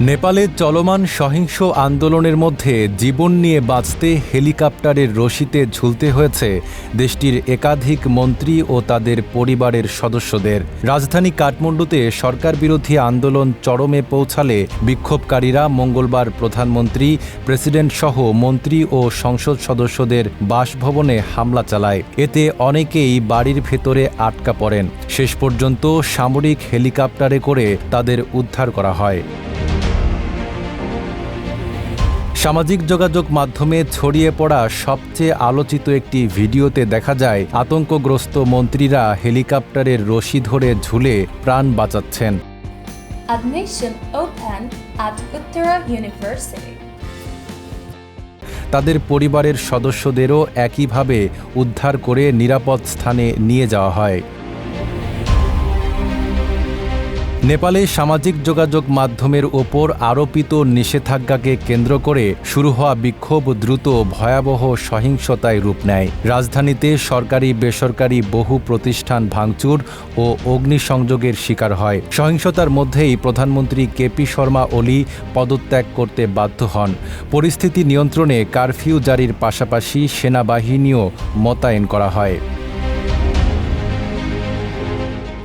নেপালে চলমান সহিংস আন্দোলনের মধ্যে জীবন নিয়ে বাঁচতে হেলিকপ্টারের রশিতে ঝুলতে হয়েছে দেশটির একাধিক মন্ত্রী ও তাদের পরিবারের সদস্যদের। রাজধানী কাঠমান্ডুতে সরকার বিরোধী আন্দোলন চরমে পৌঁছালে বিক্ষোভকারীরা মঙ্গলবার প্রধানমন্ত্রী, প্রেসিডেন্ট সহ মন্ত্রী ও সংসদ সদস্যদের বাসভবনে হামলা চালায়। এতে অনেকেই বাড়ির ভেতরে আটকা পড়েন। শেষ পর্যন্ত সামরিক হেলিকপ্টারে করে তাদের উদ্ধার করা হয়। সামাজিক যোগাযোগ মাধ্যমে ছড়িয়ে পড়া সবচেয়ে আলোচিত একটি ভিডিওতে দেখা যায় আতঙ্কগ্রস্ত মন্ত্রীরা হেলিকপ্টারের রশি ধরে ঝুলে প্রাণ বাঁচাচ্ছেন. তাদের পরিবারের সদস্যদেরও একইভাবে উদ্ধার করে নিরাপদ স্থানে নিয়ে যাওয়া হয় নেপালে সামাজিক যোগাযোগ মাধ্যমের ওপর আরোপিত নিষেধাজ্ঞাকে কেন্দ্র করে শুরু হওয়া বিক্ষোভ দ্রুত ভয়াবহ সহিংসতায় রূপ নেয়। রাজধানীতে সরকারি, বেসরকারি বহু প্রতিষ্ঠান ভাঙচুর ও অগ্নিসংযোগের শিকার হয়। সহিংসতার মধ্যেই প্রধানমন্ত্রী কেপি শর্মা ওলি পদত্যাগ করতে বাধ্য হন। পরিস্থিতি নিয়ন্ত্রণে কারফিউ জারির পাশাপাশি সেনাবাহিনীও মোতায়েন করা হয়।